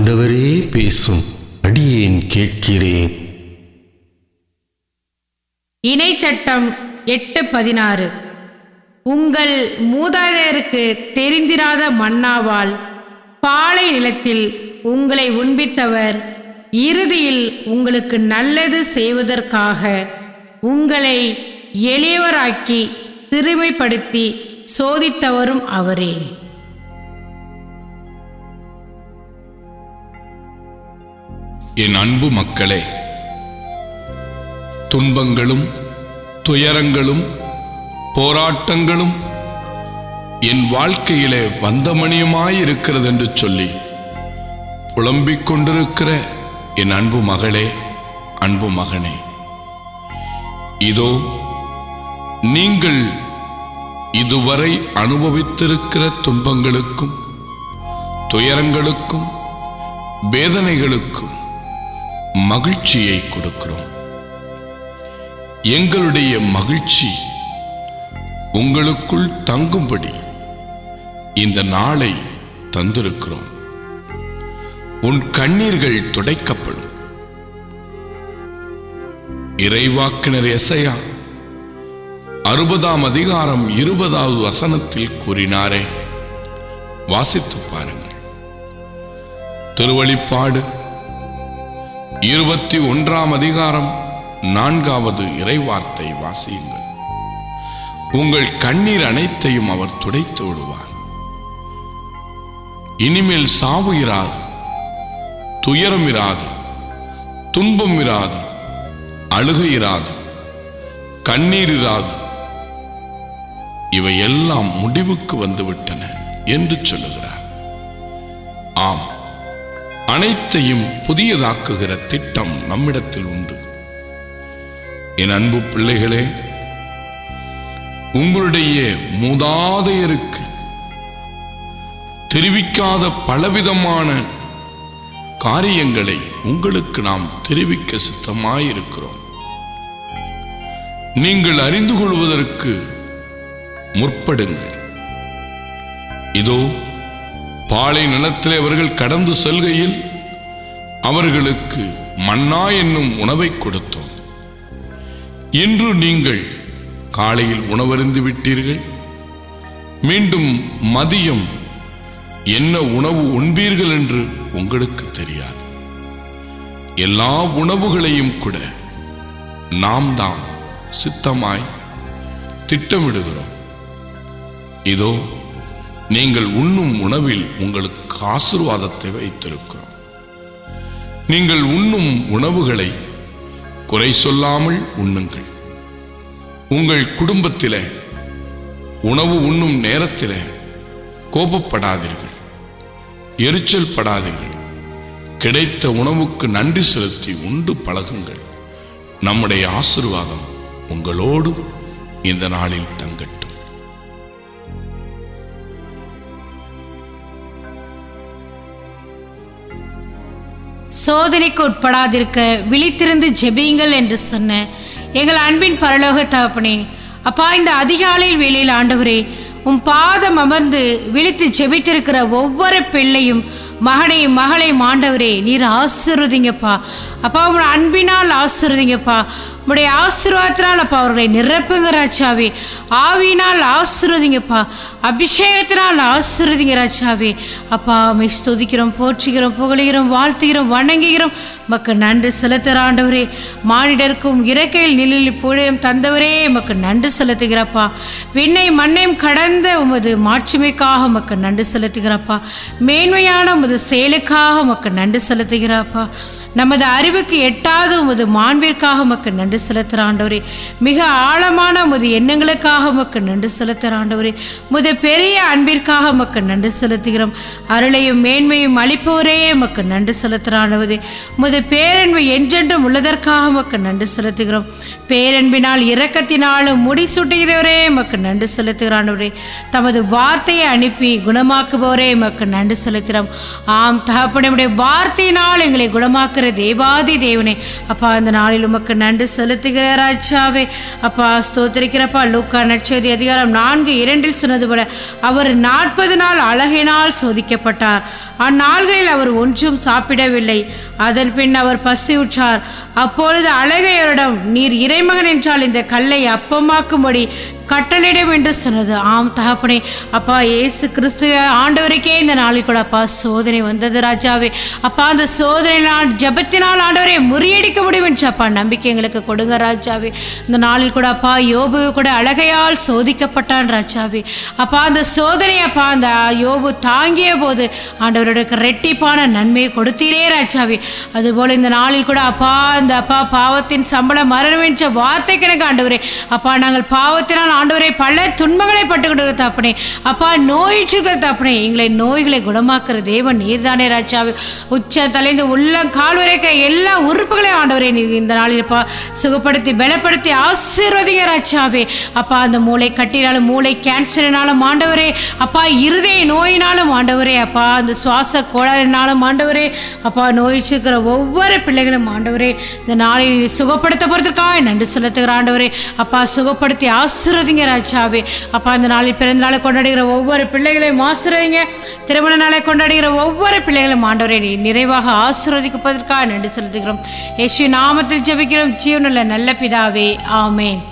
ஆண்டவரே பேசும். அடியேன் கேட்கிறேன். இணைச்சட்டம் எட்டு பதினாறு. உங்கள் மூதாதையருக்கு தெரிந்திராத மன்னாவால் பாலை நிலத்தில் உங்களை உண்பித்தவர் இறுதியில் உங்களுக்கு நல்லது செய்வதற்காக உங்களை எளியவராக்கி திருமைப்படுத்தி சோதித்தவரும் அவரே. என் அன்பு மக்களே துன்பங்களும் துயரங்களும் போராட்டங்களும் என் வாழ்க்கையிலே வந்தமணியுமாயிருக்கிறது என்று சொல்லி புலம்பிக் கொண்டிருக்கிற என் அன்பு மகளே அன்பு மகனே இதோ நீங்கள் இதுவரை அனுபவித்திருக்கிற துன்பங்களுக்கும் துயரங்களுக்கும் வேதனைகளுக்கும் மகிழ்ச்சியை கொடுக்கிறோம். எங்களுடைய மகிழ்ச்சி உங்களுக்குள் தங்கும்படி இந்த நாளை தந்திருக்கிறோம். உன் கண்ணீர்கள் துடைக்கப்படும். இறைவாக்கினர் எசையா அறுபதாம் அதிகாரம் இருபதாவது வசனத்தில் கூறினாரே. வாசித்து பாருங்கள். திருவழிப்பாடு இருபத்தி ஒன்றாம் அதிகாரம் நான்காவது இறைவார்த்தை வாசியுங்கள். உங்கள் கண்ணீர் அனைத்தையும் அவர் துடைத்து விடுவார். இனிமேல் சாவு இராது துயரம் இராது துன்பம் இராது அழுகை இராது கண்ணீர் இராது. இவை எல்லாம் முடிவுக்கு வந்துவிட்டன என்று சொல்லுகிறார். ஆம். அனைத்தையும் புதியதாக்குகிற திட்டம் நம்மிடத்தில் உண்டு. என் அன்பு பிள்ளைகளே உங்களுடைய மூதாதையருக்கு தெரிவிக்காத பலவிதமான காரியங்களை உங்களுக்கு நாம் தெரிவிக்க சித்தமாயிருக்கிறோம். நீங்கள் அறிந்து கொள்வதற்கு முற்படுங்கள். இதோ பாலை நிலத்திலே அவர்கள் கடந்து செல்கையில் அவர்களுக்கு மன்னா என்னும் உணவை கொடுத்தோம். இன்று நீங்கள் காலையில் உணவருந்து விட்டீர்கள். மீண்டும் மதியம் என்ன உணவு உண்பீர்கள் என்று உங்களுக்கு தெரியாது. எல்லா உணவுகளையும் கூட நாம் தான் சித்தமாய் திட்டமிடுகிறோம். இதோ நீங்கள் உண்ணும் உணவில் உங்களுக்கு ஆசிர்வாதத்தை வைத்திருக்கிறோம். நீங்கள் உண்ணும் உணவுகளை குறை சொல்லாமல் உண்ணுங்கள். உங்கள் குடும்பத்தில் உணவு உண்ணும் நேரத்தில் கோபப்படாதீர்கள். எரிச்சல் படாதீர்கள். கிடைத்த உணவுக்கு நன்றி செலுத்தி உண்டு பழகுங்கள். நம்முடைய ஆசிர்வாதம் உங்களோடு இந்த நாளில் தங்கட்டும். சோதனைக்கு உட்படாதிருக்க விழித்திருந்து ஜெபியுங்கள் என்று சொன்ன எங்கள் அன்பின் பரலோக தகப்பனே அப்பா இந்த அதிகாலையில் வேலையில் ஆண்டவரே உன் பாதம் அமர்ந்து விழித்து ஜெபித்திருக்கிற ஒவ்வொரு பிள்ளையும் மகனையும் மகளையும் ஆண்டவரே நீர் ஆசிர்வதிங்கப்பா. அப்பா உன் அன்பினால் ஆசிர்வதிங்கப்பா. உடைய ஆசீர்வாதத்தினால் அப்பா அவர்களை நிரப்புங்க ராஜாவே. ஆவியினால் ஆசீர்வதிங்கப்பா. அபிஷேகத்தினால் ஆசீர்வதிங்க ராஜாவே. அப்பா அவை ஸ்துதிக்கிறோம் போற்றுகிறோம் புகழுகிறோம் வாழ்த்துகிறோம் வணங்குகிறோம். மக்கு நன்றி செலுத்துகிறாண்டவரே மானிடருக்கும் இறக்கையில் நிழலில் புழையும் தந்தவரே மக்கு நன்றி செலுத்துகிறப்பா. விண்ணை மண்ணையும் கடந்த உமது மாட்சிமைக்காக மக்கு நன்றி செலுத்துகிறப்பா. மேன்மையான உமது செயலுக்காக மக்கு நன்றி செலுத்துகிறப்பா. நமது அறிவுக்கு எட்டாத உமது மாண்பிற்காக உமக்கு நன்றி செலுத்துகிற ஆண்டவரே. மிக ஆழமான உமது எண்ணங்களுக்காக உமக்கு நன்றி செலுத்துகிற ஆண்டவரே. உமது பெரிய அன்பிற்காக உமக்கு நன்றி செலுத்துகிறோம். அருளையும் மேன்மையும் அளிப்பவரே உமக்கு நன்றி செலுத்துகிற ஆண்டவரே. உமது பேரன்பு என்றென்றும் உள்ளதற்காக உமக்கு நன்றி செலுத்துகிறோம். பேரன்பினால் இரக்கத்தினாலும் முடிசூட்டுகிறவரே உமக்கு நன்றி செலுத்துகிற ஆண்டவரே. தமது வார்த்தையை அனுப்பி குணமாக்குபவரே உமக்கு நன்றி செலுத்துகிறோம். ஆம் தகப்பனுடைய வார்த்தையினால் எங்களை குணமாக்க குணமாக்குற தேவாதி தேவனே. அப்பா இந்த நாளில் உமக்கு நன்றி செலுத்துகிற ராஜாவே. அப்பா ஸ்தோத்திரிக்கிறப்பா லூக்கா நட்சதி அதிகாரம் நான்கு இரண்டில் சொன்னது போல அவர் நாற்பது நாள் அழகினால் சோதிக்கப்பட்டார். அந்நாள்களில் அவர் ஒன்றும் சாப்பிடவில்லை. அதன் பின் அவர் பசியுற்றார் அப்பொழுது அழகையரிடம் நீர் இறைமகன் என்றால் இந்த கல்லை அப்பமாக்கும்படி கட்டளையிடும் என்று சொன்னது. ஆம் தகப்பனே அப்பா இயேசு கிறிஸ்துவ ஆண்டவருக்கே இந்த நாளில் கூட அப்பா சோதனை வந்தது ராஜாவே. அப்பா அந்த சோதனையினால் ஜெபத்தினால் ஆண்டவரை முறியடிக்க முடியும் என்று அப்பா நம்பிக்கை எங்களுக்கு கொடுங்க ராஜாவே. இந்த நாளில் கூட அப்பா யோபு கூட அழகையால் சோதிக்கப்பட்டான் ராஜாவே. அப்பா அந்த சோதனை அப்பா அந்த யோபு தாங்கிய போது ஆண்டவருடைய ரெட்டிப்பான நன்மையை கொடுத்தீரே ராஜாவே. அதுபோல இந்த நாளில் கூட அப்பா இந்த அப்பா பாவத்தின் சம்பளம் மரணம் வார்த்தை கிடக்கு ஆண்டவரே. அப்பா நாங்கள் பாவத்தினால் ஆண்டவரை பல துன்பங்களை பட்டுக்கிட்டு தப்பனே. அப்பா நோயிச்சுக்கிற தப்பனே. எங்களை நோய்களை குணமாக்குற தேவன் நீர்தானே ராஜாவே. உச்ச தலைந்து உள்ள கால் வரைக்கிற எல்லா உறுப்புகளையும் ஆண்டவரே நீ இந்த நாளில் அப்பா சுகப்படுத்தி பலப்படுத்தி ஆசீர்வதிங்க ராஜாவே. அப்பா அந்த மூளை கட்டினாலும் மூளை கேன்சரினாலும் ஆண்டவரே அப்பா இருதய நோயினாலும் ஆண்டவரே அப்பா அந்த சுவாச கோளாறினாலும் ஆண்டவரே அப்பா இருக்கிற ஒவ்வொரு பிள்ளைகளும் ஆண்டவரே இந்த நாளில் சுகப்படுத்த போகிறதுக்காக நன்றி செலுத்துகிற ஆண்டவரே. அப்பா சுகப்படுத்தி ஆசிரதிங்க ராஜாவே. அப்பா இந்த நாளில் பிறந்த நாளை கொண்டாடுகிற ஒவ்வொரு பிள்ளைகளையும் ஆசிரதிங்க திருமண நாளை கொண்டாடுகிற ஒவ்வொரு பிள்ளைகளும் ஆண்டவரே நீ நிறைவாக ஆசீர்வதிப்பதற்காக நன்றி செலுத்துகிறோம். யேசு நாமத்தில் ஜபிக்கிறோம். ஜீவனில் நல்ல பிதாவே. ஆமேன்.